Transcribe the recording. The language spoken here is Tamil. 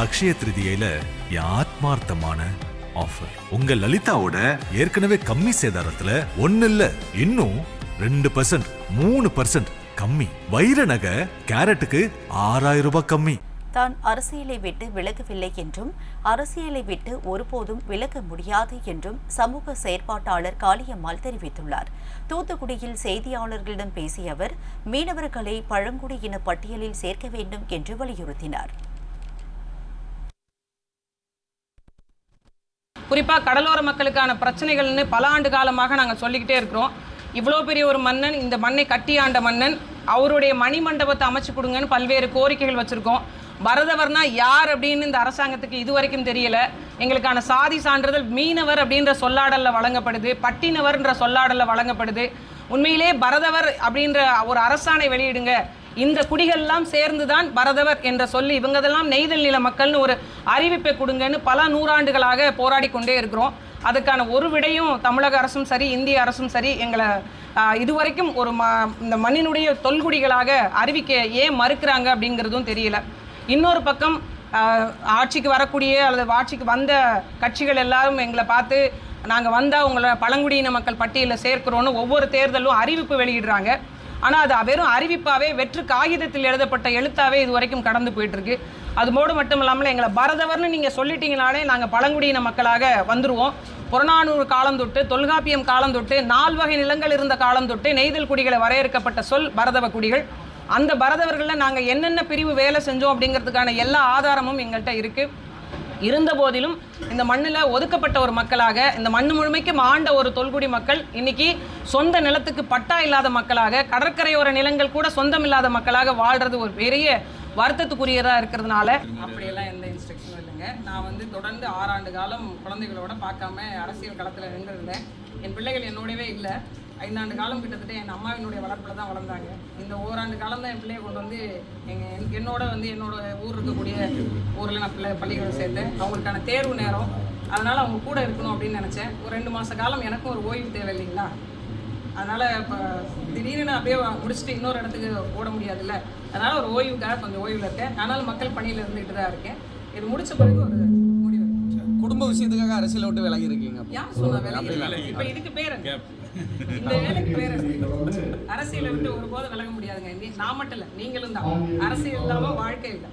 அக்ஷய திருதியில என் ஆத்மார்த்தமான ஆஃபர் உங்க லலிதாவோட ஏற்கனவே கம்மி சேதாரத்துல ஒன்னு இல்ல இன்னும் ரெண்டு பர்சன்ட் மூணு பர்சன்ட் கம்மி. வைர நகை கேரட்டுக்கு ஆறாயிரம் ரூபாய் கம்மி. தான் அரசியலை விட்டு விலகவில்லை என்றும் அரசியலை விட்டு ஒருபோதும் விலக முடியாது என்றும் சமூக செயற்பாட்டாளர் காளியம்மாள் தெரிவித்துள்ளார். தூத்துக்குடியில் செய்தியாளர்களிடம் பேசிய அவர் மீனவர்களை பழங்குடியின பட்டியலில் சேர்க்க வேண்டும் என்று வலியுறுத்தினார். குறிப்பாக கடலோர மக்களுக்கான பிரச்சனைகள்னு பல ஆண்டு காலமாக நாங்கள் சொல்லிக்கிட்டே இருக்கிறோம். இவ்வளோ பெரிய ஒரு மன்னன் இந்த மண்ணை கட்டி ஆண்ட மன்னன் அவருடைய மணி மண்டபத்தை அமைச்சு கொடுங்கன்னு பல்வேறு கோரிக்கைகள் வச்சுருக்கோம். பரதவர்னா யார் அப்படின்னு இந்த அரசாங்கத்துக்கு இது வரைக்கும் தெரியல. எங்களுக்கான சாதி சான்றிதழ் மீனவர் அப்படின்ற சொல்லாடலில் வழங்கப்படுது பட்டினவர்ன்ற சொல்லாடலில் வழங்கப்படுது. உண்மையிலே பரதவர் அப்படின்ற ஒரு அரசாணை வெளியிடுங்க. இந்த குடிகள்லாம் சேர்ந்து தான் பரதவர் என்ற சொல்லி இவங்கதெல்லாம் நெய்தல் நில மக்கள்னு ஒரு அறிவிப்பை கொடுங்கன்னு பல நூறாண்டுகளாக போராடி கொண்டே இருக்கிறோம். அதுக்கான ஒரு விடையும் தமிழக அரசும் சரி இந்திய அரசும் சரி எங்களை இதுவரைக்கும் ஒரு ம இந்த மண்ணினுடைய தொல்குடிகளாக அறிவிக்க ஏன் மறுக்கிறாங்க அப்படிங்கிறதும் தெரியல. இன்னொரு பக்கம் ஆட்சிக்கு வரக்கூடிய அல்லது ஆட்சிக்கு வந்த கட்சிகள் எல்லாரும் எங்களை பார்த்து நாங்கள் வந்தால் உங்களை பழங்குடியின மக்கள் பட்டியலில் சேர்க்கிறோன்னு ஒவ்வொரு தேர்தலும் அறிவிப்பு வெளியிடுறாங்க. ஆனால் அது வெறும் அறிவிப்பாகவே வெற்று காகிதத்தில் எழுதப்பட்ட எழுத்தாவே இது வரைக்கும் கடந்து போயிட்டுருக்கு. அது அதுமோடு மட்டும் இல்லாமல் எங்களை பரதவர்னு நீங்கள் சொல்லிட்டீங்கனாலே நாங்கள் பழங்குடியின மக்களாக வந்துருவோம். புறநானூறு காலம் தொட்டு தொல்காப்பியம் காலம் தொட்டு நால்வகை நிலங்கள் இருந்த காலம் தொட்டு நெய்தல் குடிகளை வரையறுக்கப்பட்ட சொல் பரதவ குடிகள். அந்த பரதவர்களில் நாங்கள் என்னென்ன பிரிவு வேலை செஞ்சோம் அப்படிங்கிறதுக்கான எல்லா ஆதாரமும் எங்கள்கிட்ட இருக்குது இருந்த போதிலும் இந்த மண்ணில் ஒதுக்கப்பட்ட ஒரு மக்களாக இந்த மண் முழுமைக்கும் ஆண்ட ஒரு தொல்குடி மக்கள் இன்னைக்கு சொந்த நிலத்துக்கு பட்டா இல்லாத மக்களாக கடற்கரையோர நிலங்கள் கூட சொந்தம் இல்லாத மக்களாக வாழ்றது ஒரு பெரிய வருத்தத்துக்குரியதாக இருக்கிறதுனால. அப்படியெல்லாம் எந்த இன்ஸ்ட்ரக்ஷனும் இல்லைங்க. நான் வந்து தொடர்ந்து ஆறாண்டு காலம் குழந்தைகளோட பார்க்காம அரசியல் களத்தில் இருந்திருந்தேன் என் பிள்ளைகள் என்னோடவே இல்லை. ஐந்தாண்டு காலம் கிட்டத்தட்ட என் அம்மாவினுடைய வளர்ப்பில் தான் வளர்ந்தாங்க. இந்த ஓராண்டு காலம் தான் என் பிள்ளைய கொண்டு வந்து எங்கள் என்னோட வந்து என்னோட ஊர் இருக்கக்கூடிய ஊரில் நான் பிள்ளை பள்ளிக்கூடம் சேர்த்தேன். அவங்களுக்கான தேர்வு நேரம். அதனால் அவங்க கூட இருக்கணும் அப்படின்னு நினச்சேன். ஒரு ரெண்டு மாத காலம் எனக்கும் ஒரு ஓய்வு தேவை இல்லைங்களா? அதனால் இப்போ திடீர்னு அப்படியே முடிச்சுட்டு இன்னொரு இடத்துக்கு ஓட முடியாதுல்ல. அதனால் ஒரு ஓய்வுக்காக கொஞ்சம் ஓய்வில் இருக்கேன். ஆனாலும் மக்கள் பணியில் இருந்துகிட்டு தான் இருக்கேன். இது முடிச்ச பிறகு ஒரு முடிவு. குடும்ப விஷயத்துக்காக அரசியலை விட்டு விலகி இருக்கீங்க யார் சொன்னா வேலை இப்போ இதுக்கு பேர்? இந்த வேலைக்கு பேர் அரசியலை விட்டு ஒருபோதும் விலக முடியாதுங்க. நான் மட்டும் இல்லை நீங்களும் தான். அரசியல் இல்லாமல் வாழ்க்கை இல்லை.